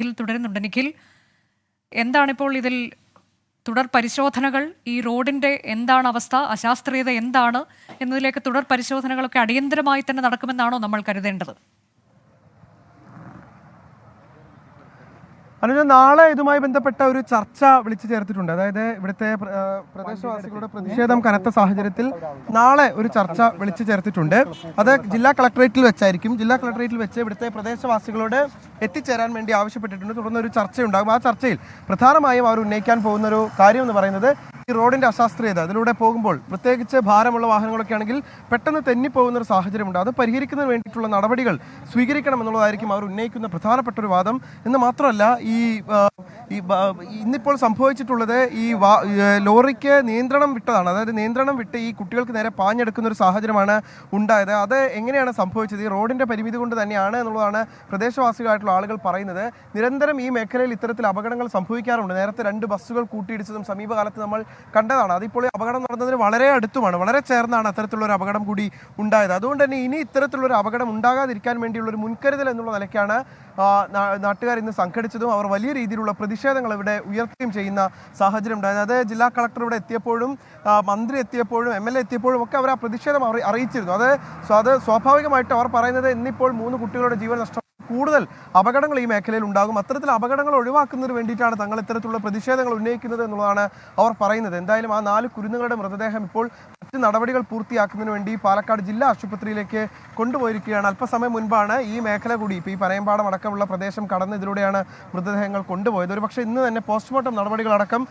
നിഖിൽ തുടരുന്നുണ്ട് നിഖിൽ എന്താണിപ്പോൾ ഇതിൽ തുടർ പരിശോധനകൾ? ഈ റോഡിന്റെ എന്താണ് അവസ്ഥ? അശാസ്ത്രീയത എന്താണ്? എന്നതിലേക്ക് തുടർ പരിശോധനകളൊക്കെ അടിയന്തരമായി തന്നെ നടക്കുമെന്നാണോ നമ്മൾ കരുതേണ്ടത്? അനുജ നാളെ ഇതുമായി ബന്ധപ്പെട്ട ഒരു ചർച്ച വിളിച്ചു ചേർത്തിട്ടുണ്ട്. അതായത് ഇവിടുത്തെ പ്രദേശവാസികളുടെ പ്രതിഷേധം കനത്ത സാഹചര്യത്തിൽ നാളെ ഒരു ചർച്ച വിളിച്ചു ചേർത്തിട്ടുണ്ട്. അത് ജില്ലാ കളക്ടറേറ്റിൽ വെച്ചായിരിക്കും. ജില്ലാ കളക്ടറേറ്റിൽ വെച്ച് ഇവിടുത്തെ പ്രദേശവാസികളോട് എത്തിച്ചേരാൻ വേണ്ടി ആവശ്യപ്പെട്ടിട്ടുണ്ട്. തുടർന്ന് ഒരു ചർച്ചയുണ്ടാകും. ആ ചർച്ചയിൽ പ്രധാനമായും അവർ ഉന്നയിക്കാൻ പോകുന്ന ഒരു കാര്യം എന്ന് പറയുന്നത് ഈ റോഡിന്റെ അശാസ്ത്രീയത അതിലൂടെ പോകുമ്പോൾ പ്രത്യേകിച്ച് ഭാരമുള്ള വാഹനങ്ങളൊക്കെ ആണെങ്കിൽ പെട്ടെന്ന് തെന്നിപ്പോകുന്ന ഒരു സാഹചര്യമുണ്ട്. അത് പരിഹരിക്കുന്നതിന് വേണ്ടിയിട്ടുള്ള നടപടികൾ സ്വീകരിക്കണം എന്നുള്ളതായിരിക്കും അവർ ഉന്നയിക്കുന്ന പ്രധാനപ്പെട്ട ഒരു വാദം. എന്ന് മാത്രമല്ല ഈ ഇന്നിപ്പോൾ സംഭവിച്ചിട്ടുള്ളത് ഈ ലോറിക്ക് നിയന്ത്രണം വിട്ടതാണ്. അതായത് നിയന്ത്രണം വിട്ട് ഈ കുട്ടികൾക്ക് നേരെ പാഞ്ഞെടുക്കുന്ന ഒരു സാഹചര്യമാണ് ഉണ്ടായത്. അത് എങ്ങനെയാണ് സംഭവിച്ചത്? ഈ റോഡിന്റെ പരിമിതി കൊണ്ട് തന്നെയാണ് എന്നുള്ളതാണ് പ്രദേശവാസികളായിട്ടുള്ള ആളുകൾ പറയുന്നത്. നിരന്തരം ഈ മേഖലയിൽ ഇത്തരത്തിൽ അപകടങ്ങൾ സംഭവിക്കാറുണ്ട്. നേരത്തെ രണ്ട് ബസ്സുകൾ കൂട്ടിയിടിച്ചതും സമീപകാലത്ത് നമ്മൾ കണ്ടതാണ്. അതിപ്പോൾ അപകടം നടന്നതിന് വളരെ അടുത്തുമാണ്. വളരെ ചേർന്നാണ് അത്തരത്തിലുള്ള ഒരു അപകടം കൂടി ഉണ്ടായത്. അതുകൊണ്ട് തന്നെ ഇനി ഇത്തരത്തിലുള്ള ഒരു അപകടം ഉണ്ടാകാതിരിക്കാൻ വേണ്ടിയുള്ള ഒരു മുൻകരുതൽ എന്നുള്ള നിലയ്ക്കാണ് നാട്ടുകാർ ഇന്ന് സംഘടിച്ചതും അവർ വലിയ രീതിയിലുള്ള പ്രതിഷേധങ്ങൾ ഇവിടെ ഉയർത്തുകയും ചെയ്യുന്ന സാഹചര്യം ഉണ്ടായത്. അത് ജില്ലാ കളക്ടർ ഇവിടെ എത്തിയപ്പോഴും മന്ത്രി എത്തിയപ്പോഴും എം എൽ എ എത്തിയപ്പോഴും ഒക്കെ അവർ ആ പ്രതിഷേധം അറിയിച്ചിരുന്നു. അത് അത് സ്വാഭാവികമായിട്ട് അവർ പറയുന്നത് ഇന്നിപ്പോൾ മൂന്ന് കുട്ടികളുടെ ജീവൻ നഷ്ടം കൂടുതൽ അപകടങ്ങൾ ഈ മേഖലയിൽ ഉണ്ടാകും. അത്തരത്തിൽ അപകടങ്ങൾ ഒഴിവാക്കുന്നതിന് വേണ്ടിയിട്ടാണ് തങ്ങൾ ഇത്തരത്തിലുള്ള പ്രതിഷേധങ്ങൾ ഉന്നയിക്കുന്നത് എന്നുള്ളതാണ് അവർ പറയുന്നത്. എന്തായാലും ആ നാല് കുരുന്നുകളുടെ മൃതദേഹം ഇപ്പോൾ മറ്റ് നടപടികൾ പൂർത്തിയാക്കുന്നതിന് വേണ്ടി പാലക്കാട് ജില്ലാ ആശുപത്രിയിലേക്ക് കൊണ്ടുപോയിരിക്കുകയാണ്. അല്പസമയം മുൻപാണ് ഈ മേഖല കൂടി ഇപ്പോൾ ഈ പറയമ്പാടം അടക്കമുള്ള പ്രദേശം കടന്ന് ഇതിലൂടെയാണ് മൃതദേഹങ്ങൾ കൊണ്ടുപോയത്. ഒരു പക്ഷേ ഇന്ന് തന്നെ പോസ്റ്റ്മോർട്ടം നടപടികളടക്കം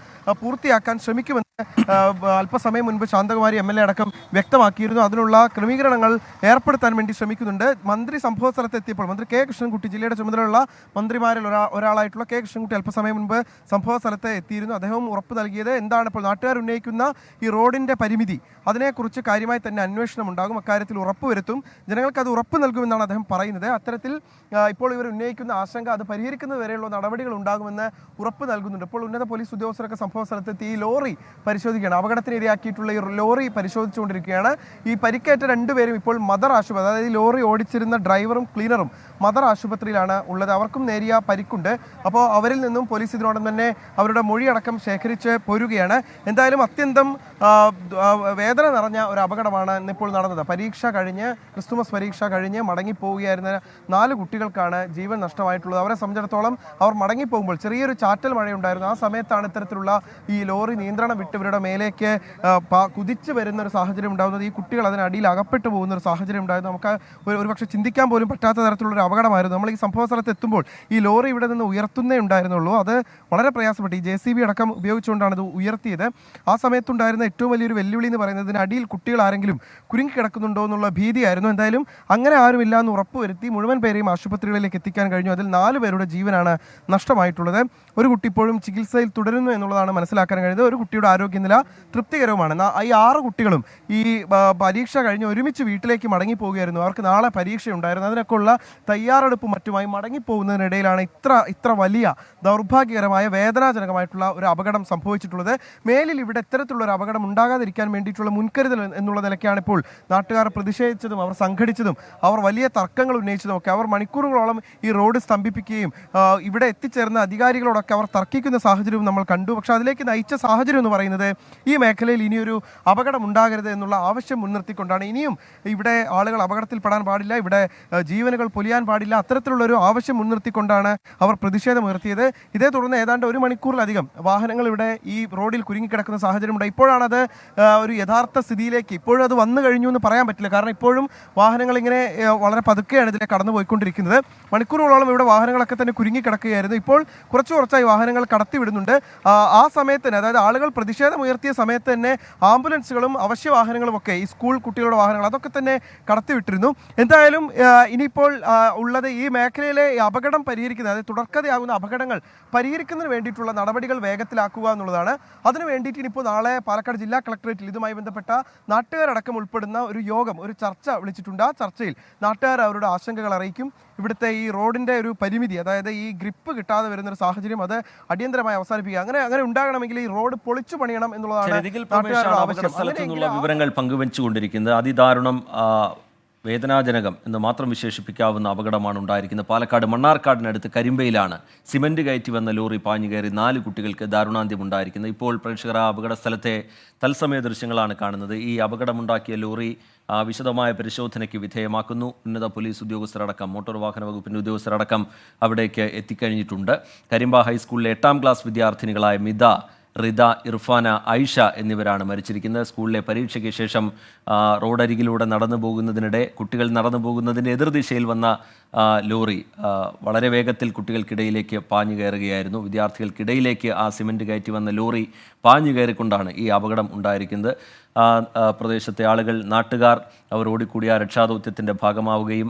പൂർത്തിയാക്കാൻ ശ്രമിക്കുമെന്ന് അല്പസമയം മുൻപ് ശാന്തകുമാരി എം എൽ എ അടക്കം വ്യക്തമാക്കിയിരുന്നു. അതിനുള്ള ക്രമീകരണങ്ങൾ ഏർപ്പെടുത്താൻ വേണ്ടി ശ്രമിക്കുന്നുണ്ട്. മന്ത്രി സംഭവ സ്ഥലത്ത് എത്തിയപ്പോൾ മന്ത്രി കെ. കൃഷ്ണൻകുട്ടി ജില്ലയുടെ ചുമതലയുള്ള മന്ത്രിമാരിൽ ഒരാ ഒരാളായിട്ടുള്ള കെ. കൃഷ്ണൻകുട്ടി അല്പസമയം മുൻപ് സംഭവ സ്ഥലത്ത് എത്തിയിരുന്നു. അദ്ദേഹം ഉറപ്പ് നൽകിയത് എന്താണ് ഇപ്പോൾ നാട്ടുകാർ ഉന്നയിക്കുന്ന ഈ റോഡിന്റെ പരിമിതി അതിനെക്കുറിച്ച് കാര്യമായി തന്നെ അന്വേഷണം ഉണ്ടാകും. അക്കാര്യത്തിൽ ഉറപ്പുവരുത്തും ജനങ്ങൾക്ക് അത് ഉറപ്പ് നൽകുമെന്നാണ് അദ്ദേഹം പറയുന്നത്. അത്തരത്തിൽ ഇപ്പോൾ ഇവർ ഉന്നയിക്കുന്ന ആശങ്ക അത് പരിഹരിക്കുന്നത് വരെയുള്ള നടപടികൾ ഉണ്ടാകുമെന്ന് ഉറപ്പ് നൽകുന്നുണ്ട്. ഇപ്പോൾ ഉന്നത പോലീസ് ഉദ്യോഗസ്ഥരൊക്കെ സംഭവ സ്ഥലത്തെത്തി ഈ ലോറി പരിശോധിക്കുകയാണ്. അപകടത്തിന് ഇരയാക്കിയിട്ടുള്ള ഈ ലോറി പരിശോധിച്ചുകൊണ്ടിരിക്കുകയാണ്. ഈ പരിക്കേറ്റ രണ്ടുപേരും ഇപ്പോൾ മദർ ആശുപത്രി അതായത് ഈ ലോറി ഓടിച്ചിരുന്ന ഡ്രൈവറും ക്ലീനറും മദർ ആശുപത്രിയിലാണ് ഉള്ളത്. അവർക്കും നേരിയ പരിക്കുണ്ട്. അപ്പോൾ അവരിൽ നിന്നും പോലീസ് ഇതിനോടൊപ്പം തന്നെ അവരുടെ മൊഴിയടക്കം ശേഖരിച്ച് പോരുകയാണ്. എന്തായാലും അത്യന്തം ആ, വേദന നിറഞ്ഞ ഒരു അപകടമാണ് ഇന്നിപ്പോൾ നടന്നത്. പരീക്ഷ കഴിഞ്ഞ് ക്രിസ്തുമസ് പരീക്ഷ കഴിഞ്ഞ് മടങ്ങിപ്പോവുകയായിരുന്ന നാല് കുട്ടികൾക്കാണ് ജീവൻ നഷ്ടമായിട്ടുള്ളത്. അവരെ സംബന്ധിച്ചിടത്തോളം അവർ മടങ്ങിപ്പോകുമ്പോൾ ചെറിയൊരു ചാറ്റൽ മഴയുണ്ടായിരുന്നു. ആ സമയത്താണ് ഇത്തരത്തിലുള്ള ഈ ലോറി നിയന്ത്രണം വിട്ട് ഇവരുടെ മേലേക്ക് കുതിച്ചു വരുന്ന ഒരു സാഹചര്യം ഉണ്ടാകുന്നത്. ഈ കുട്ടികൾ അതിനടിയിൽ അകപ്പെട്ടു പോകുന്ന ഒരു സാഹചര്യം ഉണ്ടായിരുന്നു. നമുക്ക് ഒരു ഒരുപക്ഷെ ചിന്തിക്കാൻ പോലും പറ്റാത്ത തരത്തിലുള്ള ഒരു അപകടമായിരുന്നു. നമ്മൾ ഈ സംഭവ സ്ഥലത്ത് എത്തുമ്പോൾ ഈ ലോറി ഇവിടെ നിന്ന് ഉയർത്തുന്നേ ഉണ്ടായിരുന്നുള്ളൂ. അത് വളരെ പ്രയാസപ്പെട്ടു ഈ ജെ സി ബി അടക്കം ഉപയോഗിച്ചുകൊണ്ടാണ് ഇത് ഉയർത്തിയത്. ആ സമയത്തുണ്ടായിരുന്ന ഏറ്റവും വലിയൊരു വെല്ലുവിളി എന്ന് പറയുന്നത് ഇതിനടിയിൽ കുട്ടികൾ ആരെങ്കിലും കുരുങ്ങി കിടക്കുന്നുണ്ടോ എന്നുള്ള ഭീതിയായിരുന്നു. എന്തായാലും അങ്ങനെ ആരുമില്ല എന്ന് ഉറപ്പുവരുത്തി മുഴുവൻ പേരെയും ആശുപത്രികളിലേക്ക് എത്തിക്കാൻ കഴിഞ്ഞു. അതിൽ നാല് പേരുടെ ജീവനാണ് നഷ്ടമായിട്ടുള്ളത്. ഒരു കുട്ടി ഇപ്പോഴും ചികിത്സയിൽ തുടരുന്നു എന്നുള്ളതാണ് മനസ്സിലാക്കാൻ കഴിഞ്ഞത് ഒരു കുട്ടിയുടെ ആരോഗ്യനില തൃപ്തികരവുമാണ്. ഈ ആറ് കുട്ടികളും ഈ പരീക്ഷ കഴിഞ്ഞ് ഒരുമിച്ച് വീട്ടിലേക്ക് മടങ്ങി പോവുകയായിരുന്നു അവർക്ക് നാളെ പരീക്ഷയുണ്ടായിരുന്നു. അതിനൊക്കെ ഉള്ള തയ്യാറെടുപ്പ് മറ്റുമായി മടങ്ങിപ്പോകുന്നതിനിടയിലാണ് ഇത്ര ഇത്ര വലിയ ദൗർഭാഗ്യകരമായ വേദനാജനകമായിട്ടുള്ള ഒരു അപകടം സംഭവിച്ചിട്ടുള്ളത്. മേലിൽ ഇവിടെ ഇത്തരത്തിലുള്ള ഒരു അപകടം ഉണ്ടാകാതിരിക്കാൻ വേണ്ടിയിട്ടുള്ള മുൻകരുതൽ എന്നുള്ള നിലയ്ക്കാണ് ഇപ്പോൾ നാട്ടുകാർ പ്രതിഷേധിച്ചതും അവർ സംഘടിച്ചതും അവർ വലിയ തർക്കങ്ങൾ ഉന്നയിച്ചതും ഒക്കെ അവർ മണിക്കൂറുകളോളം ഈ റോഡ് സ്തംഭിപ്പിക്കുകയും ഇവിടെ എത്തിച്ചേർന്ന അധികാരികളോടൊക്കെ അവർ തർക്കിക്കുന്ന സാഹചര്യവും നമ്മൾ കണ്ടു. പക്ഷേ അതിലേക്ക് നയിച്ച സാഹചര്യം എന്ന് പറയുന്നത് ഈ മേഖലയിൽ ഇനിയൊരു അപകടം ഉണ്ടാകരുത് എന്നുള്ള ആവശ്യം മുൻനിർത്തിക്കൊണ്ടാണ്. ഇനിയും ഇവിടെ ആളുകൾ അപകടത്തിൽപ്പെടാൻ പാടില്ല ഇവിടെ ജീവനുകൾ പൊലിയാൻ പാടില്ല അത്തരത്തിലുള്ള ഒരു ആവശ്യം മുൻനിർത്തിക്കൊണ്ടാണ് അവർ പ്രതിഷേധം ഉയർത്തിയത്. ഇതേ തുടർന്ന് ഏതാണ്ട് ഒരു മണിക്കൂറിലധികം വാഹനങ്ങൾ ഇവിടെ ഈ റോഡിൽ കുരുങ്ങിക്കിടക്കുന്ന സാഹചര്യമുണ്ട് ഇപ്പോഴാണ് അത് ഒരു യഥാർത്ഥ സ്ഥിതിയിലേക്ക് ഇപ്പോഴും അത് വന്നു കഴിഞ്ഞു എന്ന് പറയാൻ പറ്റില്ല. കാരണം ഇപ്പോഴും വാഹനങ്ങൾ ഇങ്ങനെ വളരെ പതുക്കെയാണ് ഇതിലെ കടന്നു പോയിക്കൊണ്ടിരിക്കുന്നത് മണിക്കൂറുകളോളം ഇവിടെ വാഹനങ്ങളൊക്കെ തന്നെ കുരുങ്ങിക്കിടക്കുകയായിരുന്നു ഇപ്പോൾ കുറച്ച് കുറച്ചായി വാഹനങ്ങൾ കടത്തിവിടുന്നുണ്ട്. ആ, സമയത്ത് അതായത് ആളുകൾ പ്രതിഷേധമുയർത്തിയ സമയത്ത് തന്നെ ആംബുലൻസുകളും അവശ്യ വാഹനങ്ങളും ഒക്കെ ഈ സ്കൂൾ കുട്ടികളുടെ വാഹനങ്ങൾ അതൊക്കെ തന്നെ കടത്തിവിട്ടിരുന്നു. എന്തായാലും ഇനിയിപ്പോൾ ഉള്ളത് ഈ മേഖലയിലെ അപകടം പരിഹരിക്കുന്നത് അതായത് തുടർക്കഥയാകുന്ന അപകടങ്ങൾ പരിഹരിക്കുന്നതിന് വേണ്ടിയിട്ടുള്ള നടപടികൾ വേഗത്തിലാക്കുക എന്നുള്ളതാണ്. അതിനു വേണ്ടിയിട്ട് ഇനിയിപ്പോൾ നാളെ പാലക്കാട് ജില്ലാ കളക്ടറേറ്റിൽ ഇതുമായി ബന്ധപ്പെട്ട നാട്ടുകാരടക്കം ഉൾപ്പെടുന്ന ഒരു യോഗം ഒരു ചർച്ച വിളിച്ചിട്ടുണ്ട് ആ ചർച്ചയിൽ. നാട്ടുകാർ അവരുടെ ആശങ്കകൾ അറിയിക്കും. ഇവിടുത്തെ ഈ റോഡിന്റെ ഒരു പരിമിതി അതായത് ഈ ഗ്രിപ്പ് കിട്ടാതെ വരുന്ന ഒരു സാഹചര്യം അത് അടിയന്തരമായി അവസാനിപ്പിക്കുക. അങ്ങനെ അങ്ങനെ ഉണ്ടാകണമെങ്കിൽ ഈ റോഡ് പൊളിച്ചു പണിയണം എന്നുള്ളതാണ് നാട്ടുകാരുടെ ആവശ്യം. വിവരങ്ങൾ പങ്കുവച്ചുകൊണ്ടിരിക്കുന്നത്. അതിദാരുണം വേദനാജനകം എന്ന് മാത്രം വിശേഷിപ്പിക്കാവുന്ന അപകടമാണ് ഉണ്ടായിരിക്കുന്നത്. പാലക്കാട് മണ്ണാർക്കാടിനടുത്ത് കരിമ്പയിലാണ് സിമന്റ് കയറ്റി വന്ന ലോറി പാഞ്ഞു കയറി നാല് കുട്ടികൾക്ക് ദാരുണാന്ത്യം ഉണ്ടായിരിക്കുന്നത്. ഇപ്പോൾ പ്രേക്ഷകർ ആ അപകട സ്ഥലത്തെ തത്സമയ ദൃശ്യങ്ങളാണ് കാണുന്നത്. ഈ അപകടമുണ്ടാക്കിയ ലോറി വിശദമായ പരിശോധനയ്ക്ക് വിധേയമാക്കുന്നു. ഉന്നത പോലീസ് ഉദ്യോഗസ്ഥരടക്കം മോട്ടോർ വാഹന വകുപ്പിന്റെ ഉദ്യോഗസ്ഥരടക്കം അവിടേക്ക് എത്തിക്കഴിഞ്ഞിട്ടുണ്ട്. കരിമ്പ ഹൈസ്കൂളിലെ എട്ടാം ക്ലാസ് വിദ്യാർത്ഥിനികളായ മിത റിദ ഇർഫാന ഐഷ എന്നിവരാണ് മരിച്ചിരിക്കുന്നത്. സ്കൂളിലെ പരീക്ഷയ്ക്ക് ശേഷം റോഡരികിലൂടെ നടന്നു പോകുന്നതിനിടെ കുട്ടികൾ നടന്നു പോകുന്നതിന്റെ എതിർദിശയിൽ വന്ന ലോറി വളരെ വേഗത്തിൽ കുട്ടികൾക്കിടയിലേക്ക് പാഞ്ഞു കയറുകയായിരുന്നു. വിദ്യാർത്ഥികൾക്കിടയിലേക്ക് ആ സിമന്റ് കയറ്റി വന്ന ലോറി പാഞ്ഞു കയറിക്കൊണ്ടാണ് ഈ അപകടം ഉണ്ടായിരിക്കുന്നത്. ആ പ്രദേശത്തെ ആളുകൾ നാട്ടുകാർ അവർ ഓടിക്കൂടിയ ആ രക്ഷാദൗത്യത്തിന്റെ ഭാഗമാവുകയും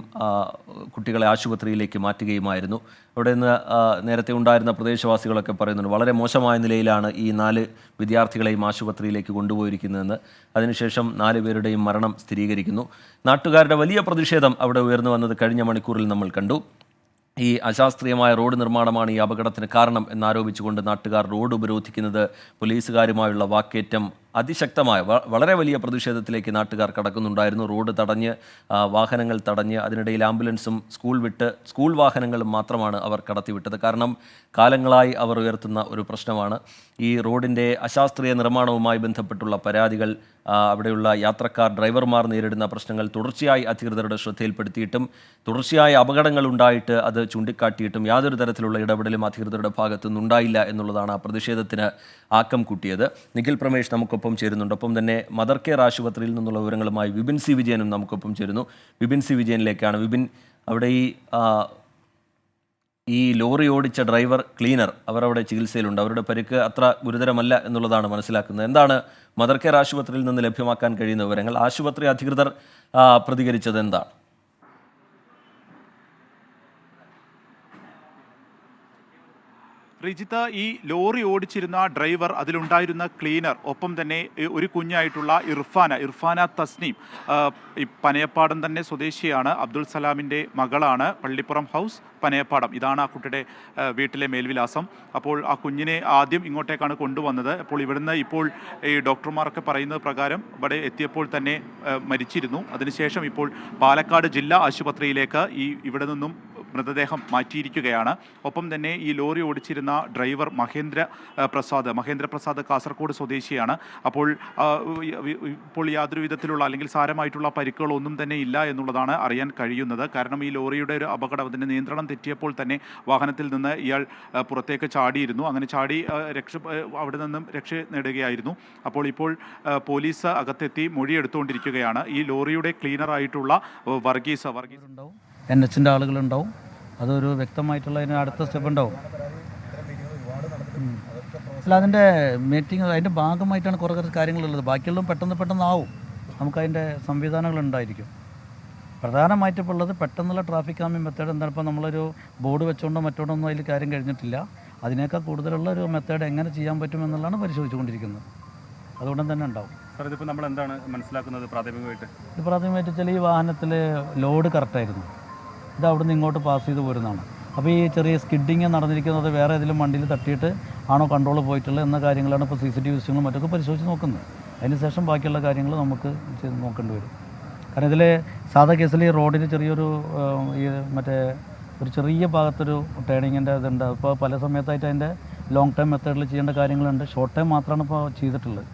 കുട്ടികളെ ആശുപത്രിയിലേക്ക് മാറ്റുകയുമായിരുന്നു. അവിടെ നിന്ന് നേരത്തെ ഉണ്ടായിരുന്ന പ്രദേശവാസികളൊക്കെ പറയുന്നുണ്ട് വളരെ മോശമായ നിലയിലാണ് ഈ നാല് വിദ്യാർത്ഥികളെയും ആശുപത്രിയിലേക്ക് കൊണ്ടുപോയിരിക്കുന്നതെന്ന്. അതിനുശേഷം നാല് പേരുടെയും മരണം സ്ഥിരീകരിക്കുന്നു. നാട്ടുകാരുടെ വലിയ പ്രതിഷേധം അവിടെ ഉയർന്നു വന്നത് കഴിഞ്ഞ മണിക്കൂറിൽ നമ്മൾ കണ്ടു. ഈ അശാസ്ത്രീയമായ റോഡ് നിർമ്മാണമാണ് ഈ അപകടത്തിന് കാരണം എന്നാരോപിച്ചുകൊണ്ട് നാട്ടുകാർ റോഡ് ഉപരോധിക്കുന്നത് പോലീസുകാരുമായുള്ള വാക്കേറ്റം അതിശക്തമായ വളരെ വലിയ പ്രതിഷേധത്തിലേക്ക് നാട്ടുകാർ കടക്കുന്നുണ്ടായിരുന്നു. റോഡ് തടഞ്ഞ് വാഹനങ്ങൾ തടഞ്ഞ് അതിനിടയിൽ ആംബുലൻസും സ്കൂൾ വിട്ട് സ്കൂൾ വാഹനങ്ങളും മാത്രമാണ് അവർ കടത്തിവിട്ടത്. കാരണം കാലങ്ങളായി അവർ ഉയർത്തുന്ന ഒരു പ്രശ്നമാണ്. ഈ റോഡിന്റെ അശാസ്ത്രീയ നിർമ്മാണവുമായി ബന്ധപ്പെട്ടുള്ള പരാതികൾ അവിടെയുള്ള യാത്രക്കാർ ഡ്രൈവർമാർ നേരിടുന്ന പ്രശ്നങ്ങൾ തുടർച്ചയായി അധികൃതരുടെ ശ്രദ്ധയിൽപ്പെടുത്തിയിട്ടും തുടർച്ചയായ അപകടങ്ങൾ ഉണ്ടായിട്ട് അത് ചൂണ്ടിക്കാട്ടിയിട്ടും യാതൊരു തരത്തിലുള്ള ഇടപെടലും അധികൃതരുടെ ഭാഗത്തുനിന്നുണ്ടായില്ല എന്നുള്ളതാണ് ആ പ്രതിഷേധത്തിന് ആക്കം കൂട്ടിയത്. നിഖിൽ പ്രമേഷ് നമുക്കൊപ്പം ചേരുന്നുണ്ട്. ഒപ്പം തന്നെ മദർ കെയർ ആശുപത്രിയിൽ നിന്നുള്ള വിവരങ്ങളുമായി വിപിൻ സി വിജയനും നമുക്കൊപ്പം ചേരുന്നു. വിപിൻ സി വിജയനിലേക്കാണ്. വിപിൻ അവിടെ ഈ ഈ ലോറി ഓടിച്ച ഡ്രൈവർ ക്ലീനർ അവർ അവിടെ ചികിത്സയിലുണ്ട്. അവരുടെ പരിക്ക് അത്ര ഗുരുതരമല്ല എന്നുള്ളതാണ് മനസ്സിലാക്കുന്നത്. എന്താണ് മദർ കെയർ ആശുപത്രിയിൽ നിന്ന് ലഭ്യമാക്കാൻ കഴിയുന്ന വിവരങ്ങൾ? ആശുപത്രി അധികൃതർ പ്രതികരിച്ചത് എന്താണ്? റിജിത്ത ഈ ലോറി ഓടിച്ചിരുന്ന ഡ്രൈവർ അതിലുണ്ടായിരുന്ന ക്ലീനർ ഒപ്പം തന്നെ ഒരു കുഞ്ഞായിട്ടുള്ള ഇർഫാന ഇർഫാന തസ്നീം ഈ പനയപ്പാടം തന്നെ സ്വദേശിയാണ് അബ്ദുൾ സലാമിന്റെ മകളാണ് പള്ളിപ്പുറം ഹൗസ് പനയപ്പാടം. ഇതാണ് ആ കുട്ടിയുടെ വീട്ടിലെ മേൽവിലാസം. അപ്പോൾ ആ കുഞ്ഞിനെ ആദ്യം ഇങ്ങോട്ടേക്കാണ് കൊണ്ടുവന്നത്. അപ്പോൾ ഇവിടുന്ന് ഇപ്പോൾ ഈ ഡോക്ടർമാരൊക്കെ പറയുന്നത് പ്രകാരം ഇവിടെ എത്തിയപ്പോൾ തന്നെ മരിച്ചിരുന്നു. അതിനുശേഷം ഇപ്പോൾ പാലക്കാട് ജില്ലാ ആശുപത്രിയിലേക്ക് ഈ ഇവിടെ നിന്നും മൃതദേഹം മാറ്റിയിരിക്കുകയാണ്. ഒപ്പം തന്നെ ഈ ലോറി ഓടിച്ചിരുന്ന ഡ്രൈവർ മഹേന്ദ്ര പ്രസാദ് മഹേന്ദ്ര പ്രസാദ് കാസർഗോഡ് സ്വദേശിയാണ്. അപ്പോൾ ഇപ്പോൾ യാതൊരു വിധത്തിലുള്ള അല്ലെങ്കിൽ സാരമായിട്ടുള്ള പരിക്കുകളൊന്നും തന്നെ ഇല്ല എന്നുള്ളതാണ് അറിയാൻ കഴിയുന്നത്. കാരണം ഈ ലോറിയുടെ ഒരു അപകടം അതിന്റെ നിയന്ത്രണം തെറ്റിയപ്പോൾ തന്നെ വാഹനത്തിൽ നിന്ന് ഇയാൾ പുറത്തേക്ക് ചാടിയിരുന്നു. അങ്ങനെ ചാടി രക്ഷ അവിടെ നിന്നും രക്ഷ നേടുകയായിരുന്നു. അപ്പോൾ ഇപ്പോൾ പോലീസ് അകത്തെത്തി മൊഴിയെടുത്തുകൊണ്ടിരിക്കുകയാണ് ഈ ലോറിയുടെ ക്ലീനറായിട്ടുള്ള വർഗീസ് വർഗീസ്. ഉണ്ടാവും. എൻ എച്ചിന്റെ ആളുകളുണ്ടാവും. അതൊരു വ്യക്തമായിട്ടുള്ള അതിന് അടുത്ത സ്റ്റെപ്പ് ഉണ്ടാവും. അല്ല അതിന്റെ മീറ്റിംഗ് അതിന്റെ ഭാഗമായിട്ടാണ് കുറേ കുറച്ച് കാര്യങ്ങളുള്ളത്. ബാക്കിയുള്ളതും പെട്ടെന്ന് പെട്ടെന്ന് ആവും നമുക്കതിന്റെ സംവിധാനങ്ങൾ ഉണ്ടായിരിക്കും. പ്രധാനമായിട്ട് ഇപ്പോൾ ഉള്ളത് പെട്ടെന്നുള്ള ട്രാഫിക് കാമിംഗ് മെത്തേഡ് എന്താണ്? ഇപ്പോൾ നമ്മളൊരു ബോർഡ് വെച്ചുകൊണ്ടോ മറ്റോണ്ടോ ഒന്നും അതിൽ കാര്യം കഴിഞ്ഞിട്ടില്ല. അതിനേക്കാൾ കൂടുതലുള്ള ഒരു മെത്തേഡ് എങ്ങനെ ചെയ്യാൻ പറ്റും എന്നുള്ളതാണ് പരിശോധിച്ചുകൊണ്ടിരിക്കുന്നത്. അതുകൊണ്ട് തന്നെ ഉണ്ടാവും. സാർ ഇതിപ്പോൾ നമ്മൾ എന്താണ് മനസ്സിലാക്കുന്നത് പ്രാഥമികമായിട്ട്? ഇത് പ്രാഥമികമായിട്ട് വെച്ചാൽ ഈ വാഹനത്തിൽ ലോഡ് കറക്റ്റായിരുന്നു ഇത് അവിടുന്ന് ഇങ്ങോട്ട് പാസ് ചെയ്ത് പോരുന്നതാണ്. അപ്പോൾ ഈ ചെറിയ സ്കിഡിങ് നടന്നിരിക്കുന്നത് വേറെ ഏതെങ്കിലും വണ്ടിയിൽ തട്ടിയിട്ട് ആണോ കൺട്രോൾ പോയിട്ടുള്ളത് എന്ന കാര്യങ്ങളാണ് ഇപ്പോൾ സി സി ടി വി വിഷയങ്ങളും മറ്റൊക്കെ പരിശോധിച്ച് നോക്കുന്നത്. അതിനുശേഷം ബാക്കിയുള്ള കാര്യങ്ങൾ നമുക്ക് ചെയ്ത് നോക്കേണ്ടി വരും. കാരണം ഇതിൽ സാധാ കേസിൽ ഈ റോഡിന് ചെറിയൊരു ഈ മറ്റേ ഒരു ചെറിയ ഭാഗത്തൊരു ടേണിങ്ങിന്റെ ഇതുണ്ട്. അപ്പോൾ പല സമയത്തായിട്ട് അതിന്റെ ലോങ് ടേം മെത്തേഡിൽ ചെയ്യേണ്ട കാര്യങ്ങളുണ്ട്. ഷോർട്ട് ടേം മാത്രമാണ് ഇപ്പോൾ ചെയ്തിട്ടുള്ളത്.